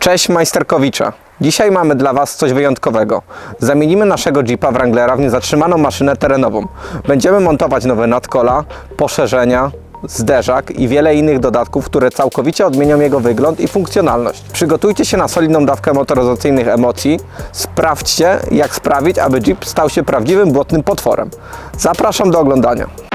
Cześć majsterkowicze. Dzisiaj mamy dla Was coś wyjątkowego. Zamienimy naszego Jeepa Wranglera w niezatrzymaną maszynę terenową. Będziemy montować nowe nadkola, poszerzenia, zderzak i wiele innych dodatków, które całkowicie odmienią jego wygląd i funkcjonalność. Przygotujcie się na solidną dawkę motoryzacyjnych emocji. Sprawdźcie, jak sprawić, aby Jeep stał się prawdziwym błotnym potworem. Zapraszam do oglądania.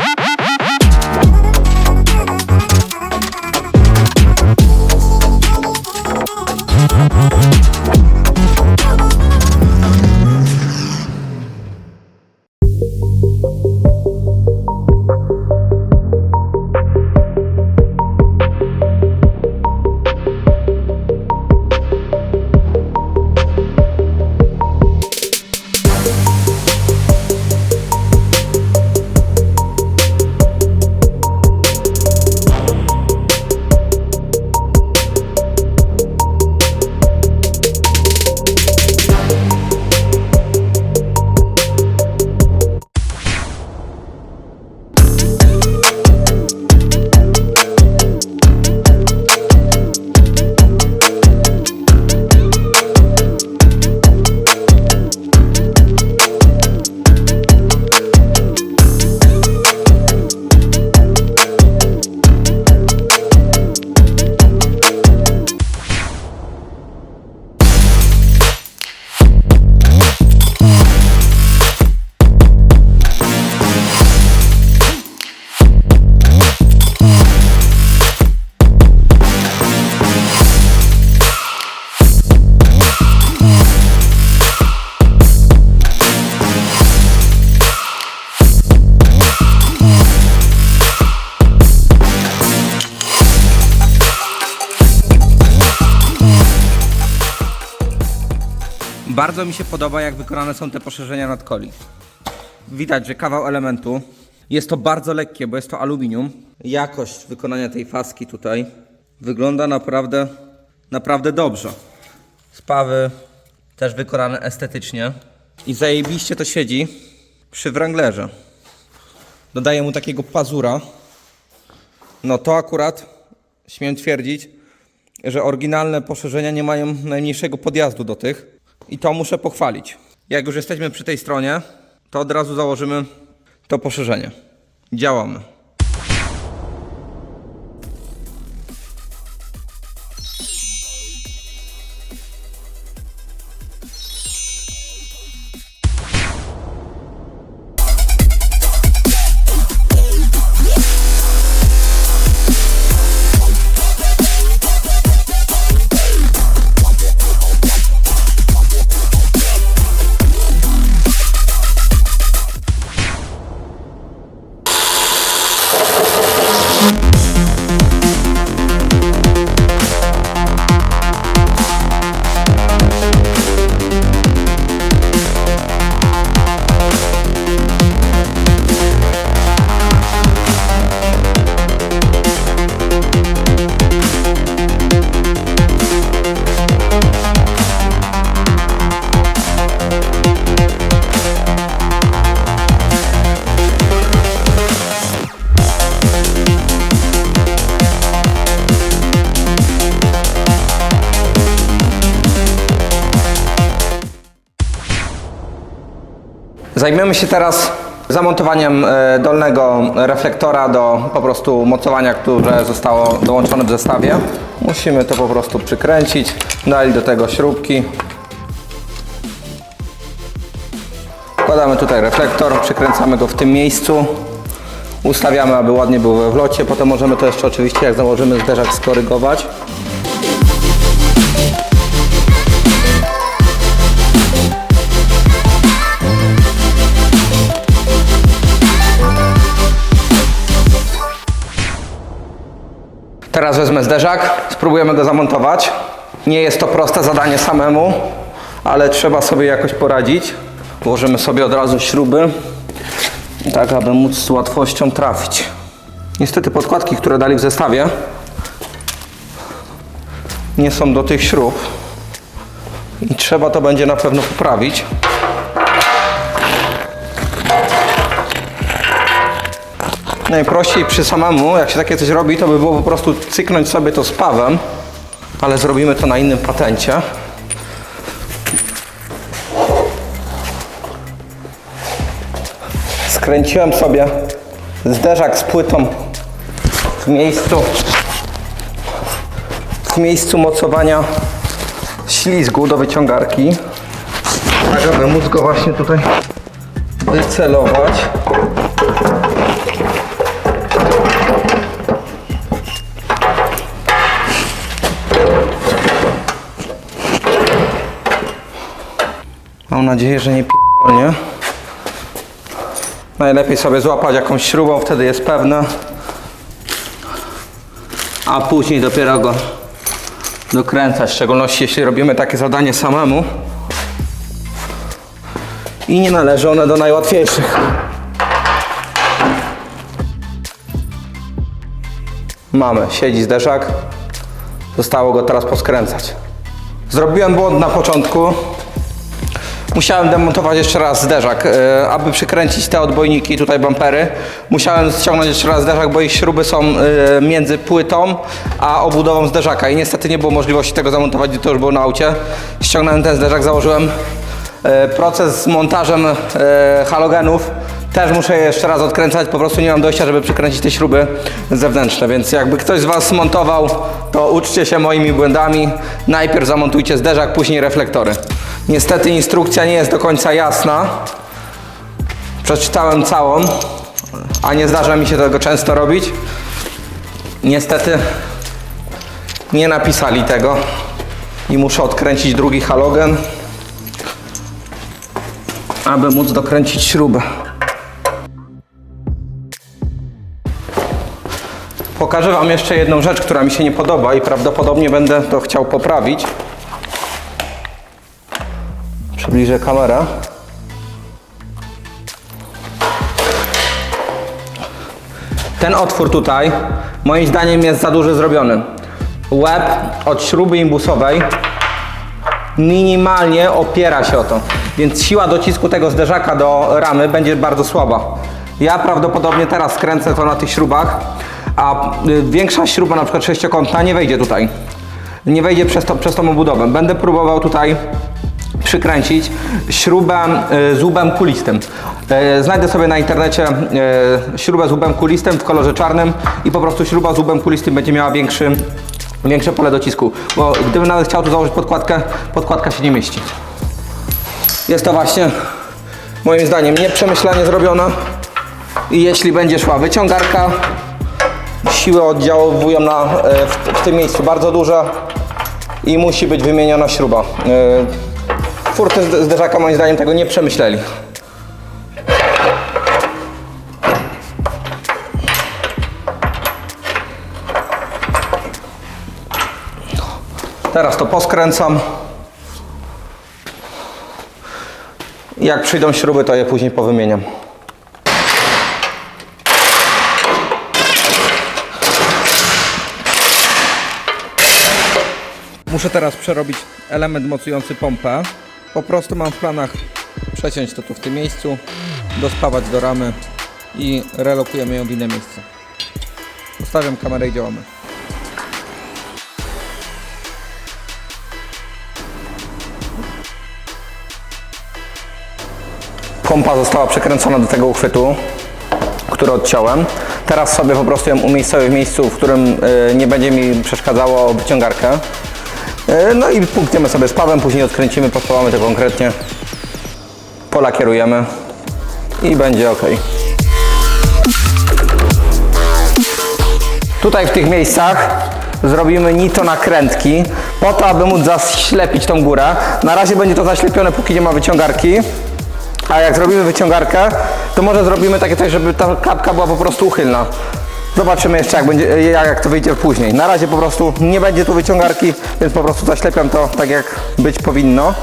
Bardzo mi się podoba, jak wykonane są te poszerzenia nadkoli. Widać, że kawał elementu. Jest to bardzo lekkie, bo jest to aluminium. Jakość wykonania tej faski tutaj wygląda naprawdę, naprawdę dobrze. Spawy też wykonane estetycznie. I zajebiście to siedzi przy Wranglerze. Dodaję mu takiego pazura. No to akurat śmiem twierdzić, że oryginalne poszerzenia nie mają najmniejszego podjazdu do tych i to muszę pochwalić. Jak już jesteśmy przy tej stronie, to od razu założymy to poszerzenie. Działamy. Zajmiemy się teraz zamontowaniem e, dolnego reflektora do po prostu mocowania, które zostało dołączone w zestawie. Musimy to po prostu przykręcić, dali do tego śrubki. Wkładamy tutaj reflektor, przykręcamy go w tym miejscu. Ustawiamy, aby ładnie był we wlocie. Potem możemy to jeszcze oczywiście, jak założymy zderzak, skorygować. Teraz wezmę zderzak, spróbujemy go zamontować. Nie jest to proste zadanie samemu, ale trzeba sobie jakoś poradzić. Włożymy sobie od razu śruby, tak aby móc z łatwością trafić. Niestety podkładki, które dali w zestawie, nie są do tych śrub i trzeba to będzie na pewno poprawić. Najprościej przy samemu, jak się takie coś robi, to by było po prostu cyknąć sobie to z pawem ale zrobimy to na innym patencie. Skręciłem sobie zderzak z płytą w miejscu w miejscu mocowania ślizgu do wyciągarki. Tak aby móc go właśnie tutaj wycelować Mam nadzieję, że nie p***nie. Najlepiej sobie złapać jakąś śrubą, wtedy jest pewne. A później dopiero go dokręcać, w szczególności jeśli robimy takie zadanie samemu. I nie należy one do najłatwiejszych. Mamy, siedzi zderzak. Zostało go teraz poskręcać. Zrobiłem błąd na początku. Musiałem demontować jeszcze raz zderzak, e, aby przykręcić te odbojniki, tutaj bumpery. Musiałem ściągnąć jeszcze raz zderzak, bo ich śruby są e, między płytą a obudową zderzaka i niestety nie było możliwości tego zamontować, gdy to już było na aucie. Ściągnąłem ten zderzak, założyłem e, proces z montażem halogenów. Też muszę je jeszcze raz odkręcać, po prostu nie mam dojścia, żeby przykręcić te śruby zewnętrzne, więc jakby ktoś z Was montował, to uczcie się moimi błędami. Najpierw zamontujcie zderzak, później reflektory. Niestety instrukcja nie jest do końca jasna. Przeczytałem całą, a nie zdarza mi się tego często robić. Niestety nie napisali tego i muszę odkręcić drugi halogen, aby móc dokręcić śrubę. Pokażę Wam jeszcze jedną rzecz, która mi się nie podoba i prawdopodobnie będę to chciał poprawić. Przybliżę kamerę. Ten otwór tutaj, moim zdaniem, jest za duży zrobiony. Łeb od śruby imbusowej minimalnie opiera się o to, więc siła docisku tego zderzaka do ramy będzie bardzo słaba. Ja prawdopodobnie teraz skręcę to na tych śrubach, a y, większa śruba, na przykład sześciokątna, nie wejdzie tutaj. Nie wejdzie przez, to, przez tą obudowę. Będę próbował tutaj przykręcić śrubę y, z łubem kulistym. Y, Znajdę sobie na internecie y, śrubę z łubem kulistym w kolorze czarnym i po prostu śruba z łubem kulistym będzie miała większy, większe pole docisku. Bo gdybym nawet chciał tu założyć podkładkę, podkładka się nie mieści. Jest to właśnie moim zdaniem nieprzemyślanie zrobiona i jeśli będzie szła wyciągarka, siły oddziaływują na, e, w, w tym miejscu bardzo duże i musi być wymieniona śruba. Twórcy zde- zderzaka moim zdaniem tego nie przemyśleli. Teraz to poskręcam. Jak przyjdą śruby, to je później powymieniam. Muszę teraz przerobić element mocujący pompę. Po prostu mam w planach przeciąć to tu w tym miejscu, dospawać do ramy i relokujemy ją w inne miejsce. Ustawiam kamerę i działamy. Pompa została przekręcona do tego uchwytu, który odciąłem. Teraz sobie po prostu ją umiejscowię w miejscu, w którym y, nie będzie mi przeszkadzało wyciągarkę. Y, No i punkniemy sobie spawem, później odkręcimy, pospawamy to konkretnie. Polakierujemy i będzie ok. Tutaj w tych miejscach zrobimy nito nakrętki po to, aby móc zaślepić tą górę. Na razie będzie to zaślepione, póki nie ma wyciągarki. A jak zrobimy wyciągarkę, to może zrobimy takie coś, żeby ta kapka była po prostu uchylna. Zobaczymy jeszcze jak, będzie, jak jak to wyjdzie później. Na razie po prostu nie będzie tu wyciągarki, więc po prostu zaślepiam to tak jak być powinno.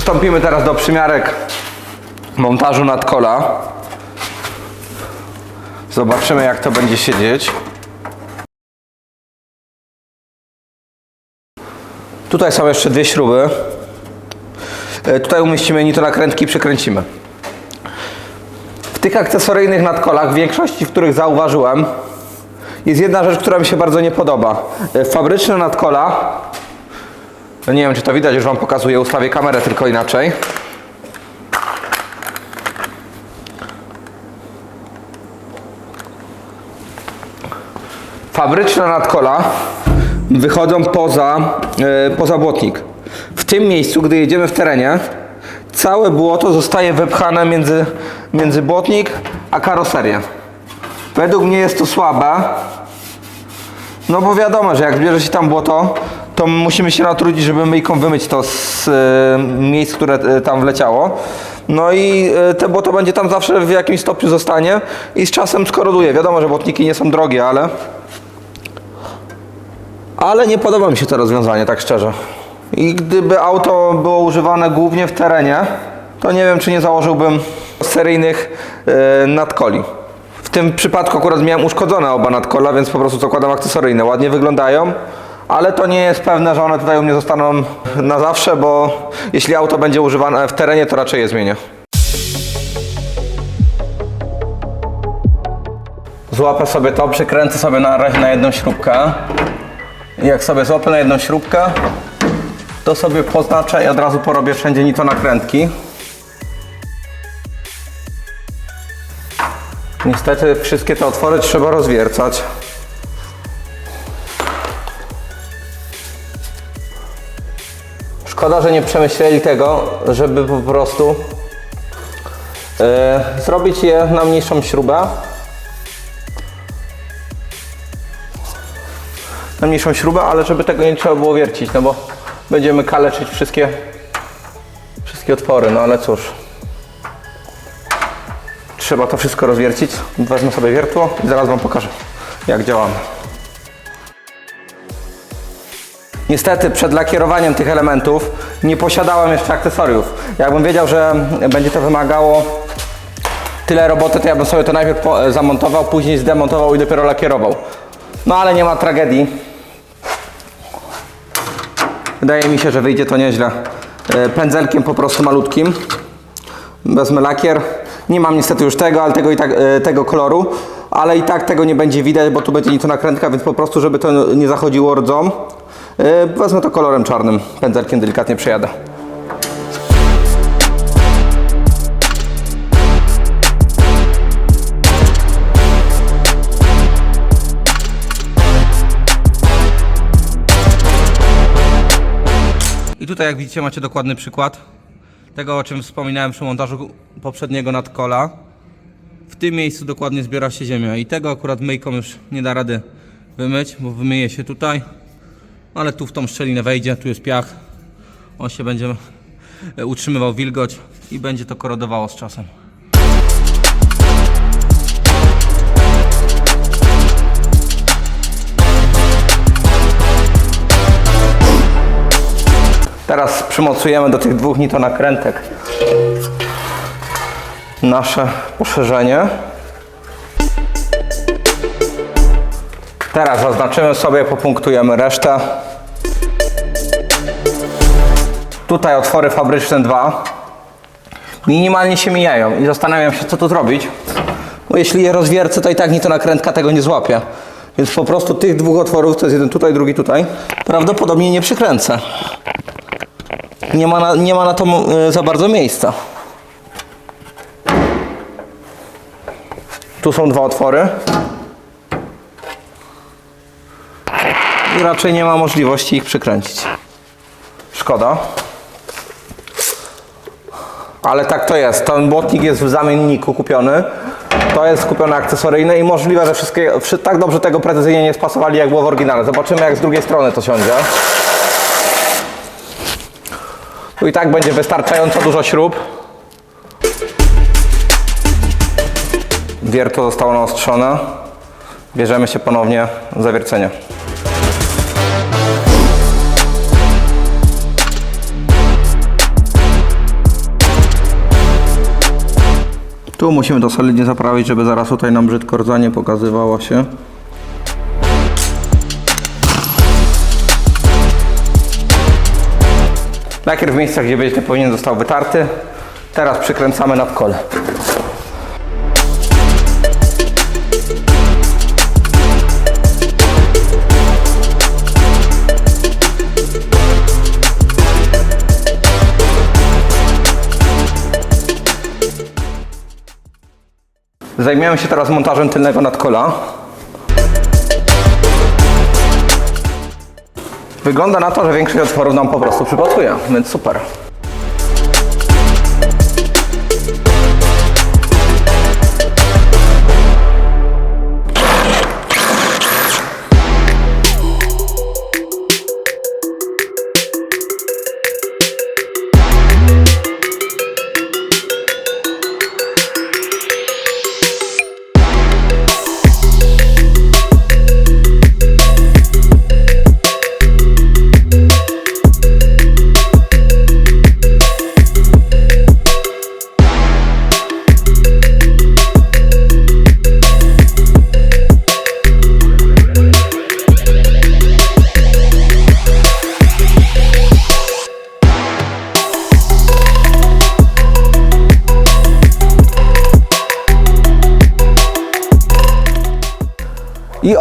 Przystąpimy teraz do przymiarek montażu nadkola. Zobaczymy jak to będzie siedzieć. Tutaj są jeszcze dwie śruby. E, Tutaj umieścimy nitonakrętki i przekręcimy. W tych akcesoryjnych nadkolach, w większości, których zauważyłem, jest jedna rzecz, która mi się bardzo nie podoba. E, Fabryczne nadkola, no nie wiem czy to widać, już Wam pokazuję, ustawię kamerę tylko inaczej. Fabryczne nadkola wychodzą poza, e, poza błotnik. W tym miejscu, gdy jedziemy w terenie, całe błoto zostaje wepchane między, między błotnik a karoserię. Według mnie jest to słabe, no bo wiadomo, że jak zbierze się tam błoto, to musimy się natrudzić, żeby myjką wymyć to z e, miejsc, które e, tam wleciało. No i e, te błoto będzie tam zawsze w jakimś stopniu zostanie i z czasem skoroduje. Wiadomo, że błotniki nie są drogie, ale... Ale nie podoba mi się to rozwiązanie, tak szczerze. I gdyby auto było używane głównie w terenie, to nie wiem, czy nie założyłbym seryjnych e, nadkoli. W tym przypadku akurat miałem uszkodzone oba nadkola, więc po prostu zakładam akcesoryjne. Ładnie wyglądają, ale to nie jest pewne, że one tutaj u mnie zostaną na zawsze, bo jeśli auto będzie używane w terenie, to raczej je zmienię. Złapę sobie to, przykręcę sobie na razie na jedną śrubkę. Jak sobie złapę na jedną śrubkę, to sobie poznaczę i od razu porobię wszędzie nito nakrętki. Niestety wszystkie te otwory trzeba rozwiercać. Szkoda, że nie przemyśleli tego, żeby po prostu e, zrobić je na mniejszą śrubę. Na mniejszą śrubę, ale żeby tego nie trzeba było wiercić, no bo będziemy kaleczyć wszystkie, wszystkie otwory, no ale cóż. Trzeba to wszystko rozwiercić. Wezmę sobie wiertło i zaraz Wam pokażę, jak działamy. Niestety przed lakierowaniem tych elementów nie posiadałem jeszcze akcesoriów. Jakbym wiedział, że będzie to wymagało tyle roboty, to ja bym sobie to najpierw zamontował, później zdemontował i dopiero lakierował. No ale nie ma tragedii. Wydaje mi się, że wyjdzie to nieźle. E, Pędzelkiem po prostu malutkim. Wezmę lakier. Nie mam niestety już tego, ale tego i tak, e, tego koloru. Ale i tak tego nie będzie widać, bo tu będzie to nakrętka, więc po prostu, żeby to nie zachodziło rdzą, wezmę to kolorem czarnym. Pędzelkiem delikatnie przejadę. I tutaj jak widzicie macie dokładny przykład tego o czym wspominałem przy montażu poprzedniego nadkola. W tym miejscu dokładnie zbiera się ziemia i tego akurat myjką już nie da rady wymyć, bo wymyje się tutaj, ale tu w tą szczelinę wejdzie, tu jest piach. On się będzie e, utrzymywał wilgoć i będzie to korodowało z czasem. Teraz przymocujemy do tych dwóch nitonakrętek nasze poszerzenie. Teraz zaznaczymy sobie, popunktujemy resztę. Tutaj otwory fabryczne dwa. Minimalnie się mijają i zastanawiam się, co tu zrobić. Bo jeśli je rozwiercę, to i tak nitonakrętka tego nie złapie. Więc po prostu tych dwóch otworów, to jest jeden tutaj, drugi tutaj, prawdopodobnie nie przykręcę. Nie ma na, nie ma na to e, za bardzo miejsca. Tu są dwa otwory. Raczej nie ma możliwości ich przykręcić. Szkoda. Ale tak to jest. Ten błotnik jest w zamienniku kupiony. To jest kupione akcesoryjne i możliwe, że wszystkie, wszy- tak dobrze tego precyzyjnie nie spasowali, jak było w oryginale. Zobaczymy, jak z drugiej strony to siądzie. Tu i tak będzie wystarczająco dużo śrub. Wiertło zostało naostrzone. Bierzemy się ponownie za wiercenie. Tu musimy to solidnie zaprawić, żeby zaraz tutaj nam brzydko rdza pokazywała się. Lakier w miejscach, gdzie być nie powinien został wytarty. Teraz przykręcamy nad kole. Zajmiemy się teraz montażem tylnego nadkola. Wygląda na to, że większość otworów nam po prostu przypasuje, więc super.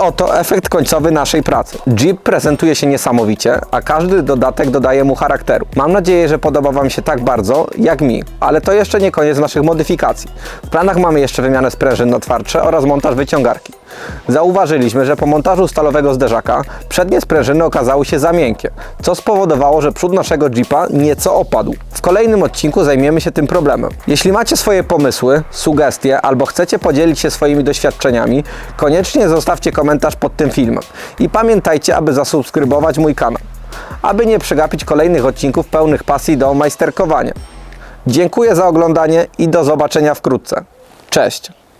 Oto efekt końcowy naszej pracy. Jeep prezentuje się niesamowicie, a każdy dodatek dodaje mu charakteru. Mam nadzieję, że podoba Wam się tak bardzo, jak mi. Ale to jeszcze nie koniec naszych modyfikacji. W planach mamy jeszcze wymianę sprężyn na twardsze oraz montaż wyciągarki. Zauważyliśmy, że po montażu stalowego zderzaka przednie sprężyny okazały się za miękkie, co spowodowało, że przód naszego Jeepa nieco opadł. W kolejnym odcinku zajmiemy się tym problemem. Jeśli macie swoje pomysły, sugestie albo chcecie podzielić się swoimi doświadczeniami, koniecznie zostawcie komentarz pod tym filmem. I pamiętajcie, aby zasubskrybować mój kanał, aby nie przegapić kolejnych odcinków pełnych pasji do majsterkowania. Dziękuję za oglądanie i do zobaczenia wkrótce. Cześć!